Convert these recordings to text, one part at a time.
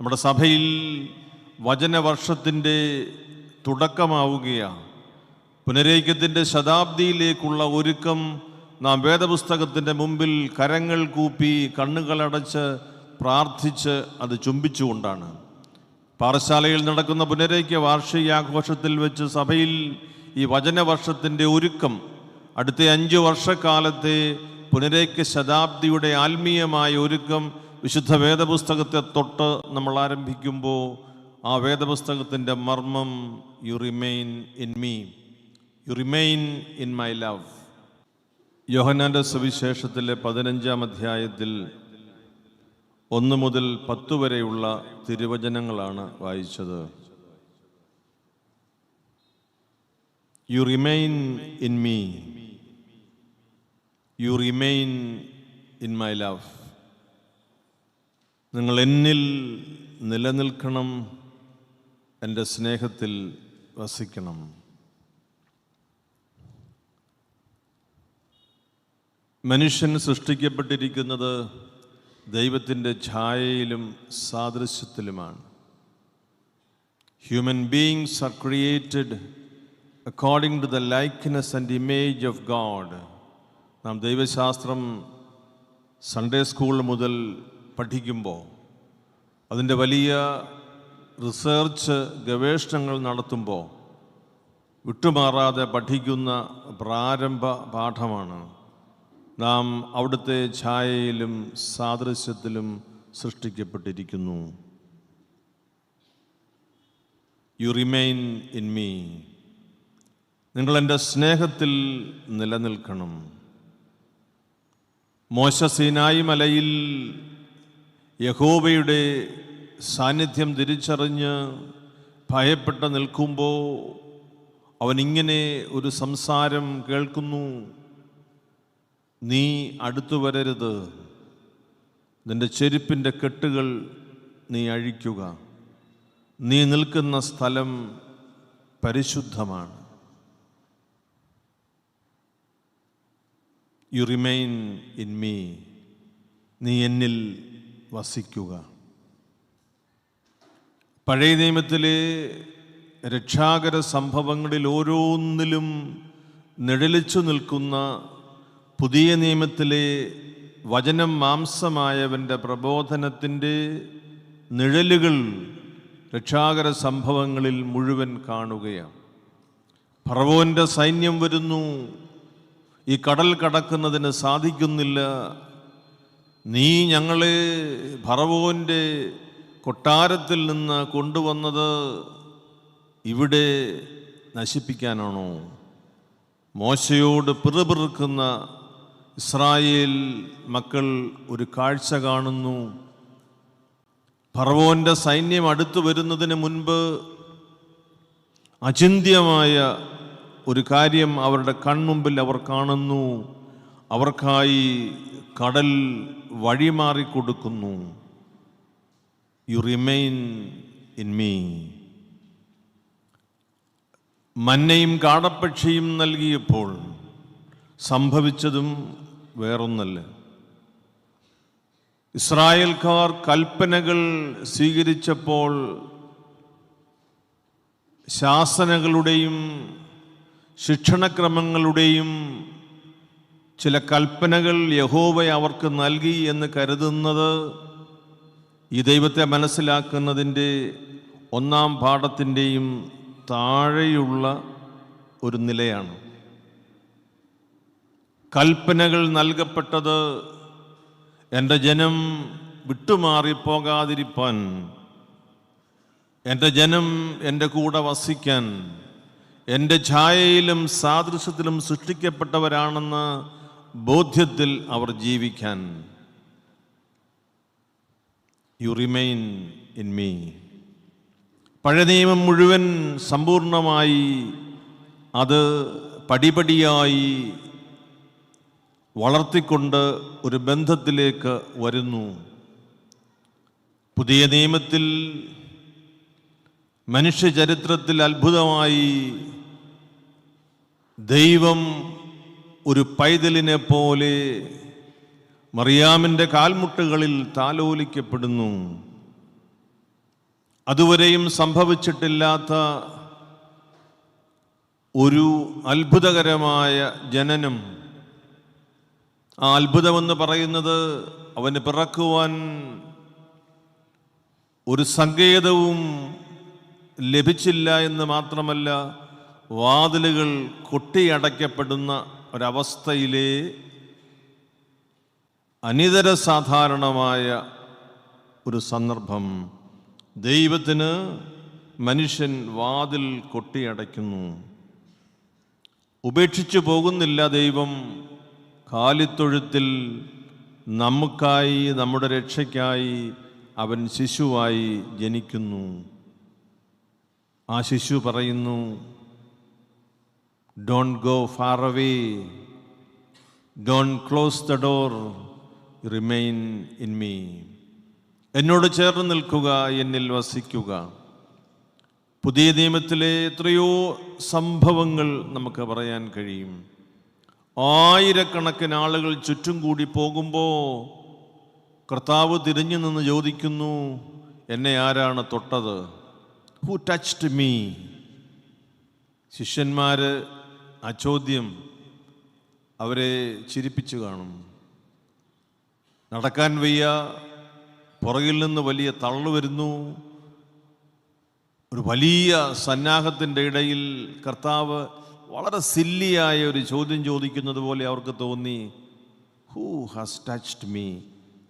നമ്മുടെ സഭയിൽ വചനവർഷത്തിന്റെ തുടക്കമാവുകയാണ്. പുനരേക്കത്തിന്റെ ശതാബ്ദിയിലേക്കുള്ള ഒരുക്കം നാം വേദപുസ്തകത്തിന്റെ മുമ്പിൽ കരങ്ങൾ കൂപ്പി കണ്ണുകളടച്ച് പ്രാർത്ഥിച്ച് അത് ചുംബിച്ചുകൊണ്ടാണ്. പാറശാലയിൽ നടക്കുന്ന പുനരേക്ക വാർഷികാഘോഷത്തിൽ വെച്ച് സഭയിൽ ഈ വചനവർഷത്തിന്റെ ഒരുക്കം അടുത്ത അഞ്ച് വർഷക്കാലത്തെ പുനരേക്യ ശതാബ്ദിയുടെ ആത്മീയമായ ഒരുക്കം വിശുദ്ധ വേദപുസ്തകത്തെ തൊട്ട് നമ്മൾ ആരംഭിക്കുമ്പോൾ ആ വേദപുസ്തകത്തിന്റെ മർമ്മം you remain in me you remain in my love യോഹനാന്റെ സുവിശേഷത്തിലെ പതിനഞ്ചാം അധ്യായത്തിൽ ഒന്ന് മുതൽ പത്ത് വരെയുള്ള തിരുവചനങ്ങളാണ് വായിച്ചത്. You remain in me you remain in my love നിങ്ങൾ എന്നിൽ നിലനിൽക്കണം എന്റെ സ്നേഹത്തിൽ വസിക്കണം. മനുഷ്യൻ സൃഷ്ടിക്കപ്പെട്ടിരിക്കുന്നത് ദൈവത്തിന്റെ ഛായയിലും സാദൃശ്യത്തിലുമാണ്. Human beings are created according to the likeness and image of God നാം ദൈവശാസ്ത്രം സൺഡേ സ്കൂൾ മുതൽ പഠിക്കുമ്പോൾ അതിന്റെ വലിയ റിസർച്ച് ഗവേഷണങ്ങൾ നടത്തുമ്പോൾ വിട്ടുമാറാതെ പഠിക്കുന്ന പ്രാരംഭ പാഠമാണ്. നാം അവിടുത്തെ ഛായയിലും സാദൃശ്യത്തിലും സൃഷ്ടിക്കപ്പെട്ടിരിക്കുന്നു. യു റിമെയിൻ ഇൻ മീ നിങ്ങൾ എന്റെ സ്നേഹത്തിൽ നിലനിൽക്കണം. മോശ സീനായി മലയിൽ യഹോവയുടെ സാന്നിധ്യം തിരിച്ചറിഞ്ഞ് ഭയപ്പെട്ട് നിൽക്കുമ്പോൾ അവനിങ്ങനെ ഒരു സംസാരം കേൾക്കുന്നു. നീ അടുത്തു വരരുത്. നിന്റെ ചെരുപ്പിന്റെ കെട്ടുകൾ നീ അഴിക്കുക. നീ നിൽക്കുന്ന സ്ഥലം പരിശുദ്ധമാണ്. യു റിമെയിൻ ഇൻ മീ നീ എന്നിൽ വസിക്കുക. പഴയ നിയമത്തിലെ രക്ഷാകര സംഭവങ്ങളിൽ ഓരോന്നിലും നിഴലിച്ചു നിൽക്കുന്ന പുതിയ നിയമത്തിലെ വചനം മാംസമായവന്റെ പ്രബോധനത്തിന്റെ നിഴലുകൾ രക്ഷാകര സംഭവങ്ങളിൽ മുഴുവൻ കാണുകയാണ്. ഫറവോന്റെ സൈന്യം വരുന്നു. ഈ കടൽ കടക്കുന്നതിന് സാധിക്കുന്നില്ല. നീ ഞങ്ങളെ ഭറവോന്റെ കൊട്ടാരത്തിൽ നിന്ന് കൊണ്ടുവന്നത് ഇവിടെ നശിപ്പിക്കാനാണോ? മോശയോട് പിറുപിറുക്കുന്ന ഇസ്രായേൽ മക്കൾ ഒരു കാഴ്ച കാണുന്നു. ഫറവോന്റെ സൈന്യം അടുത്തു വരുന്നതിന് മുൻപ് അചിന്ത്യമായ ഒരു കാര്യം അവരുടെ കൺമുമ്പിൽ അവർ കാണുന്നു. അവർക്കായി കടൽ വഴിമാറിക്കൊടുക്കുന്നു. യു റിമെയിൻ ഇൻ മീ മന്നയും കാടപ്പക്ഷിയും നൽകിയപ്പോൾ സംഭവിച്ചതും വേറൊന്നല്ല. ഇസ്രായേൽക്കാർ കൽപ്പനകൾ സ്വീകരിച്ചപ്പോൾ ശാസനകളുടെയും ശിക്ഷണക്രമങ്ങളുടെയും ചില കൽപ്പനകൾ യഹോവ അവർക്ക് നൽകി എന്ന് കരുതുന്നത് ഈ ദൈവത്തെ മനസ്സിലാക്കുന്നതിന്റെ ഒന്നാം പാഠത്തിന്റെയും താഴെയുള്ള ഒരു നിലയാണ്. കൽപ്പനകൾ നൽകപ്പെട്ടത് എന്റെ ജനം വിട്ടുമാറിപ്പോകാതിരിപ്പാൻ എന്റെ ജനം എന്റെ കൂടെ വസിക്കാൻ എന്റെ ഛായയിലും സാദൃശ്യത്തിലും സൃഷ്ടിക്കപ്പെട്ടവരാണെന്ന ബോധ്യത്തിൽ അവർ ജീവിക്കാൻ. യു റിമെയിൻ ഇൻ മീ പഴയ നിയമം മുഴുവൻ സമ്പൂർണമായി അത് പടിപടിയായി വളർത്തിക്കൊണ്ട് ഒരു ബന്ധത്തിലേക്ക് വരുന്നു. പുതിയ നിയമത്തിൽ മനുഷ്യചരിത്രത്തിൽ അത്ഭുതമായി ദൈവം ഒരു പൈതലിനെ പോലെ മറിയാമിന്റെ കാൽമുട്ടുകളിൽ താലോലിക്കപ്പെടുന്നു. അതുവരെയും സംഭവിച്ചിട്ടില്ലാത്ത ഒരു അത്ഭുതകരമായ ജനനം. ആ അത്ഭുതമെന്ന് പറയുന്നത് അവന് പിറക്കുവാൻ ഒരു സങ്കേതവും ലഭിച്ചില്ല എന്ന് മാത്രമല്ല വാതിലുകൾ കൊട്ടിയടയ്ക്കപ്പെടുന്ന ഒരവസ്ഥയിലെ അനിതര സാധാരണമായ ഒരു സന്ദർഭം ദൈവത്തിന് മനുഷ്യൻ വാതിൽ കൊട്ടിയടയ്ക്കുന്നു. ഉപേക്ഷിച്ചു പോകുന്നില്ല ദൈവം. കാലിത്തൊഴുത്തിൽ നമുക്കായി നമ്മുടെ രക്ഷയ്ക്കായി അവൻ ശിശുവായി ജനിക്കുന്നു. ആ ശിശു പറയുന്നു don't go far away Don't close the door remain in me എന്നോട് ചേർന്ന് നിൽക്കുക എന്നിൽ വസിക്കുക. പുതിയ നിയമത്തിലെ എത്രയോ സംഭവങ്ങൾ നമുക്ക് പറയാൻ കഴിയും. ആയിരക്കണക്കിന് ആളുകൾ ചുറ്റും കൂടി പോകുമ്പോൾ കർത്താവ് തിരിഞ്ഞു നിന്ന് ചോദിക്കുന്നു എന്നെ ആരാണ് തൊട്ടത്? ഹു ടച്ച്ഡ് മീ ശിഷ്യന്മാർ ആ ചോദ്യം അവരെ ചിരിപ്പിച്ചു കാണും. നടക്കാൻ വയ്യ പുറകിൽ നിന്ന് വലിയ തള്ളു വരുന്നു. ഒരു വലിയ സന്നാഹത്തിന്റെ ഇടയിൽ കർത്താവ് വളരെ സില്ലിയായ ഒരു ചോദ്യം ചോദിക്കുന്നത് പോലെ അവർക്ക് തോന്നി ഹൂ ഹാസ് ടച്ച്ഡ് മീ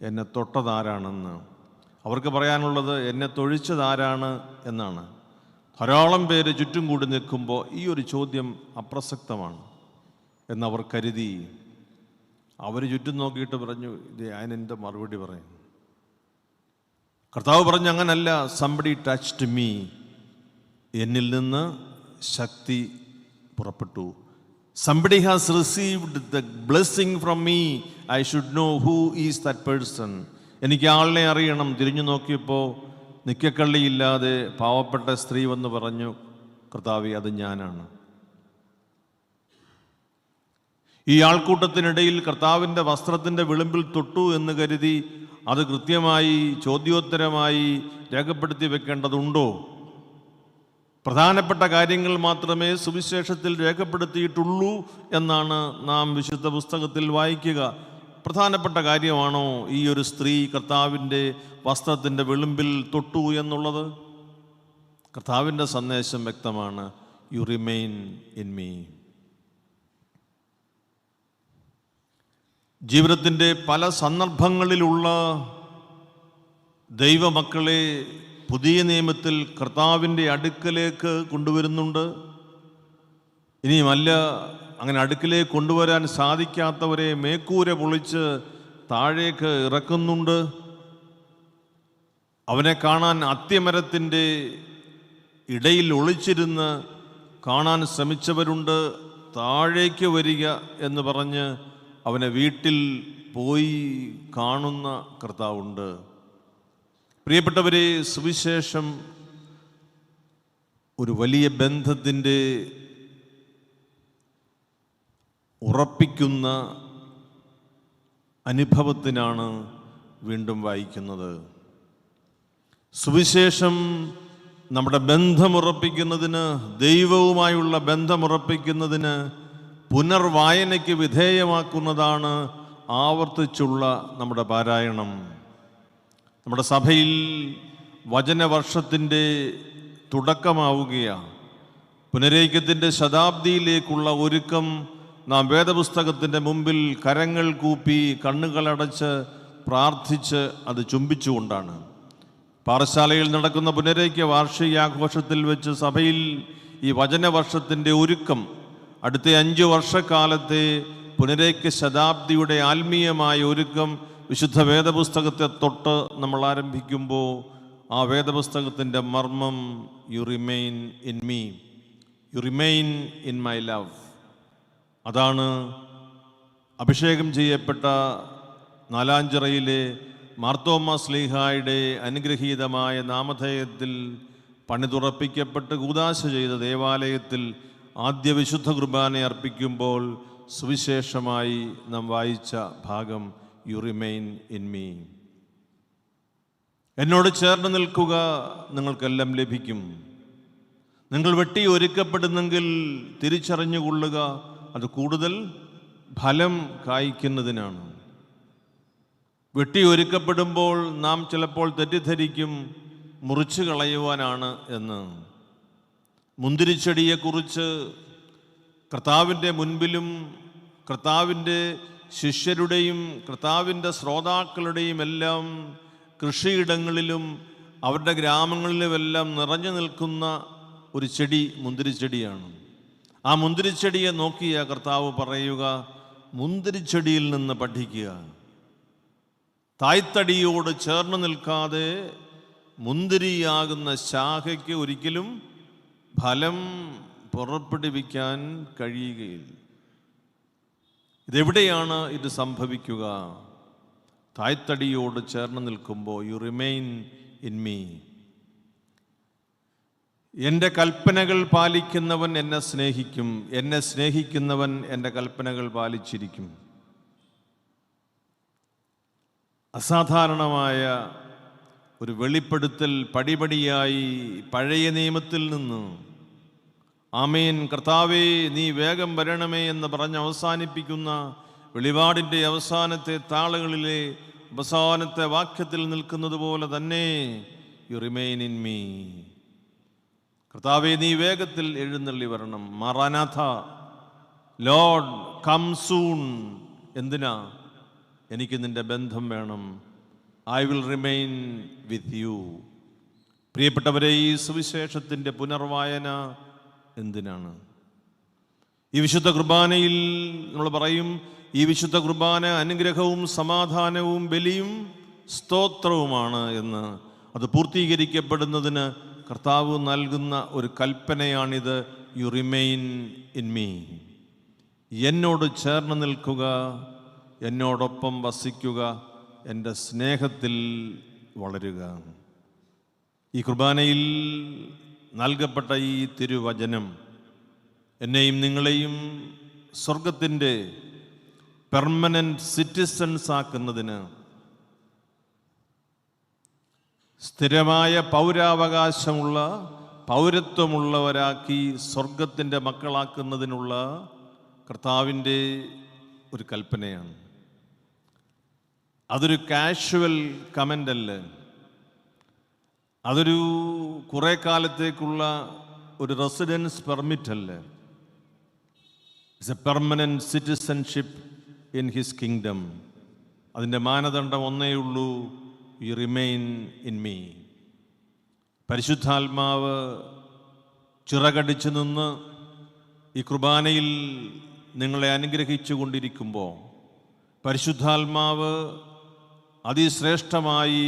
എന്നെ തൊട്ടതാരാണെന്ന്? അവർക്ക് പറയാനുള്ളത് എന്നെ തൊഴിച്ചതാരാണ്? എന്നാണ്. ധാരാളം പേര് ചുറ്റും കൂടി നിൽക്കുമ്പോൾ ഈ ഒരു ചോദ്യം അപ്രസക്തമാണ് എന്നവർ കരുതി. അവർ ചുറ്റും നോക്കിയിട്ട് പറഞ്ഞു ഇത് ഞാൻ മറുപടി പറയും. കർത്താവ് പറഞ്ഞു അങ്ങനല്ല സംബടി ടച്ച്ഡ് മീ എന്നിൽ നിന്ന് ശക്തി പുറപ്പെട്ടു. Somebody has received the blessing from me I should know who is that person എനിക്ക് ആളിനെ അറിയണം. തിരിഞ്ഞു നോക്കിയപ്പോൾ നിക്കക്കള്ളിയില്ലാതെ പാവപ്പെട്ട സ്ത്രീ വന്ന് പറഞ്ഞു കർത്താവി അത് ഞാനാണ്. ഈ ആൾക്കൂട്ടത്തിനിടയിൽ കർത്താവിന്റെ വസ്ത്രത്തിന്റെ വിളിമ്പിൽ തൊട്ടു എന്ന് കരുതി അത് കൃത്യമായി ചോദ്യോത്തരമായി രേഖപ്പെടുത്തി വെക്കേണ്ടതുണ്ടോ? പ്രധാനപ്പെട്ട കാര്യങ്ങൾ മാത്രമേ സുവിശേഷത്തിൽ രേഖപ്പെടുത്തിയിട്ടുള്ളൂ എന്നാണ് നാം വിശുദ്ധ പുസ്തകത്തിൽ വായിക്കുക. പ്രധാനപ്പെട്ട കാര്യമാണോ ഈ ഒരു സ്ത്രീ കർത്താവിന്റെ വസ്ത്രത്തിന്റെ വെളുമ്പിൽ തൊട്ടു എന്നുള്ളത്? കർത്താവിന്റെ സന്ദേശം വ്യക്തമാണ് യു റിമെയിൻ ഇൻ മീ ജീവിതത്തിന്റെ പല സന്ദർഭങ്ങളിലുള്ള ദൈവമക്കളെ പുതിയ നിയമത്തിൽ കർത്താവിന്റെ അടുക്കലേക്ക് കൊണ്ടുവരുന്നുണ്ട്. ഇനിയുമല്ല അങ്ങനെ അടുക്കിലേക്ക് കൊണ്ടുവരാൻ സാധിക്കാത്തവരെ മേക്കൂര പൊളിച്ച് താഴേക്ക് ഇറക്കുന്നുണ്ട്. അവനെ കാണാൻ അത്യമരത്തിന്റെ ഇടയിൽ ഒളിച്ചിരുന്ന് കാണാൻ ശ്രമിച്ചവരുണ്ട്. താഴേക്ക് വരിക എന്ന് പറഞ്ഞ് അവനെ വീട്ടിൽ പോയി കാണുന്ന കർത്താവുണ്ട്. പ്രിയപ്പെട്ടവരെ സുവിശേഷം ഒരു വലിയ ബന്ധത്തിന്റെ ഉറപ്പിക്കുന്ന അനുഭവത്തിനാണ് വീണ്ടും വായിക്കുന്നത്. സുവിശേഷം നമ്മുടെ ബന്ധമുറപ്പിക്കുന്നതിന് ദൈവവുമായുള്ള ബന്ധമുറപ്പിക്കുന്നതിന് പുനർവായനയ്ക്ക് വിധേയമാക്കുന്നതാണ് ആവർത്തിച്ചുള്ള നമ്മുടെ പാരായണം. നമ്മുടെ സഭയിൽ വചനവർഷത്തിന്റെ തുടക്കമാവുകയാണ്. പുനരൈക്യത്തിന്റെ ശതാബ്ദിയിലേക്കുള്ള ഒരുക്കം നാം വേദപുസ്തകത്തിന്റെ മുമ്പിൽ കരങ്ങൾ കൂപ്പി കണ്ണുകളടച്ച് പ്രാർത്ഥിച്ച് അത് ചുംബിച്ചുകൊണ്ടാണ്. പാറശാലയിൽ നടക്കുന്ന പുനരേക്ക വാർഷികാഘോഷത്തിൽ വെച്ച് സഭയിൽ ഈ വചനവർഷത്തിന്റെ ഒരുക്കം അടുത്ത അഞ്ച് വർഷക്കാലത്തെ പുനരേക്ക ശതാബ്ദിയുടെ ആത്മീയമായ ഒരുക്കം വിശുദ്ധ വേദപുസ്തകത്തെ തൊട്ട് നമ്മൾ ആരംഭിക്കുമ്പോൾ ആ വേദപുസ്തകത്തിന്റെ മർമ്മം you remain in me you remain in my love അതാണ് അഭിഷേകം ചെയ്യപ്പെട്ട നാലാഞ്ചിറയിലെ മാർത്തോമ സ്ലീഹായുടെ അനുഗ്രഹീതമായ നാമധേയത്തിൽ പണിതുറപ്പിക്കപ്പെട്ട് കൂതാശ ചെയ്ത ദേവാലയത്തിൽ ആദ്യ വിശുദ്ധ കുർബാന അർപ്പിക്കുമ്പോൾ സുവിശേഷമായി നാം വായിച്ച ഭാഗം യു റിമെയിൻ ഇൻ മീ എന്നോട് ചേർന്ന് നിൽക്കുക നിങ്ങൾക്കെല്ലാം ലഭിക്കും. നിങ്ങൾ വെട്ടി ഒരുക്കപ്പെടുന്നെങ്കിൽ തിരിച്ചറിഞ്ഞുകൊള്ളുക. അത് കൂടുതൽ ഫലം കായ്ക്കുന്നതിനാണ്. വെട്ടി ഒരുക്കപ്പെടുമ്പോൾ നാം ചിലപ്പോൾ തെറ്റിദ്ധരിക്കും മുറിച്ചു കളയുവാനാണ് എന്ന്. മുന്തിരിച്ചെടിയെക്കുറിച്ച് കർത്താവിന്റെ മുൻപിലും കർത്താവിന്റെ ശിഷ്യരുടെയും കർത്താവിന്റെ ശ്രോതാക്കളുടെയും എല്ലാം കൃഷിയിടങ്ങളിലും അവരുടെ ഗ്രാമങ്ങളിലുമെല്ലാം നിറഞ്ഞു നിൽക്കുന്ന ഒരു ചെടി മുന്തിരിച്ചെടിയാണ്. ആ മുന്തിരിച്ചെടിയെ നോക്കിയ കർത്താവ് പറയുക മുന്തിരിച്ചെടിയിൽ നിന്ന് പഠിക്കുക. തായ്തടിയോട് ചേർന്ന് നിൽക്കാതെ മുന്തിരിയാകുന്ന ശാഖയ്ക്ക് ഒരിക്കലും ഫലം പുറപ്പെടുവിക്കാൻ കഴിയുകയില്ല. ഇതെവിടെയാണ് ഇത് സംഭവിക്കുക? തായ്തടിയോട് ചേർന്ന് നിൽക്കുമ്പോൾ യു റിമെയിൻ ഇൻ മീ എന്റെ കൽപ്പനകൾ പാലിക്കുന്നവൻ എന്നെ സ്നേഹിക്കും എന്നെ സ്നേഹിക്കുന്നവൻ എന്റെ കൽപ്പനകൾ പാലിച്ചിരിക്കും. അസാധാരണമായ ഒരു വെളിപ്പെടുത്തൽ പടിപടിയായി പഴയ നിയമത്തിൽ നിന്ന് ആമേൻ കർത്താവേ നീ വേഗം വരണമേ എന്ന് പറഞ്ഞ് അവസാനിപ്പിക്കുന്ന വെളിപാടിന്റെ അവസാനത്തെ താളുകളിലെ അവസാനത്തെ വാക്യത്തിൽ നിൽക്കുന്നത് പോലെ തന്നെ യു റിമെയിൻ ഇൻ മീ കർത്താവെ നീ വേഗത്തിൽ എഴുന്നള്ളി വരണം. മറാനാഥ ലോഡ് കം സൂൺ. എന്തിനാ? എനിക്ക് നിന്റെ ബന്ധം വേണം. I will remain with you. പ്രിയപ്പെട്ടവരെ ഈ സുവിശേഷത്തിന്റെ പുനർവായന എന്തിനാണ്? ഈ വിശുദ്ധ കുർബാനയിൽ നമ്മൾ പറയും ഈ വിശുദ്ധ കുർബാന അനുഗ്രഹവും സമാധാനവും ബലിയും സ്തോത്രവുമാണ് എന്ന്. അത് പൂർത്തീകരിക്കപ്പെടുന്നതിന് കർത്താവ് നൽകുന്ന ഒരു കൽപ്പനയാണിത് യു റിമെയിൻ ഇൻ മീ എന്നോട് ചേർന്ന് നിൽക്കുക എന്നോടൊപ്പം വസിക്കുക എന്റെ സ്നേഹത്തിൽ വളരുക. ഈ കുർബാനയിൽ നൽകപ്പെട്ട ഈ തിരുവചനം എന്നെയും നിങ്ങളെയും സ്വർഗത്തിന്റെ പെർമനന്റ് സിറ്റിസൺസ് ആക്കുന്നതിന് സ്ഥിരമായ പൗരാവകാശമുള്ള പൗരത്വമുള്ളവരാക്കി സ്വർഗത്തിന്റെ മക്കളാക്കുന്നതിനുള്ള കർത്താവിന്റെ ഒരു കൽപ്പനയാണ്. അതൊരു കാഷ്വൽ കമന്റ് അല്ല. അതൊരു കുറേ കാലത്തേക്കുള്ള ഒരു റെസിഡൻസ് പെർമിറ്റ് അല്ല. It's a permanent citizenship in his kingdom അതിന്റെ മാനദണ്ഡം ഒന്നേ ഉള്ളൂ യു റിമെയിൻ ഇൻ മീ പരിശുദ്ധാത്മാവ് ചിറകടിച്ചു നിന്ന് ഈ കുർബാനയിൽ നിങ്ങളെ അനുഗ്രഹിച്ചു കൊണ്ടിരിക്കുമ്പോൾ പരിശുദ്ധാത്മാവ് അതിശ്രേഷ്ഠമായി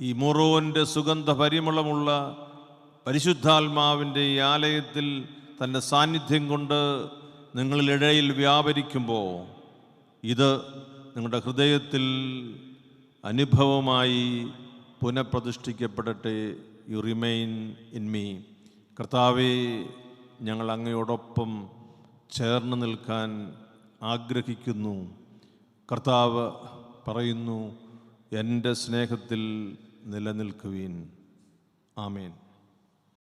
ഈ മുറോന്റെ സുഗന്ധ പരിമളമുള്ള പരിശുദ്ധാത്മാവിന്റെ ഈ ആലയത്തിൽ തന്റെ സാന്നിധ്യം കൊണ്ട് നിങ്ങളിലിടയിൽ വ്യാപരിക്കുമ്പോൾ ഇത് നിങ്ങളുടെ ഹൃദയത്തിൽ അനുഭവമായി പുനഃപ്രതിഷ്ഠിക്കപ്പെടട്ടെ യു റിമെയിൻ ഇൻ മീ കർത്താവെ ഞങ്ങൾ അങ്ങയോടൊപ്പം ചേർന്ന് നിൽക്കാൻ ആഗ്രഹിക്കുന്നു. കർത്താവ് പറയുന്നു എന്റെ സ്നേഹത്തിൽ നിലനിൽക്കുവീൻ. ആമേൻ.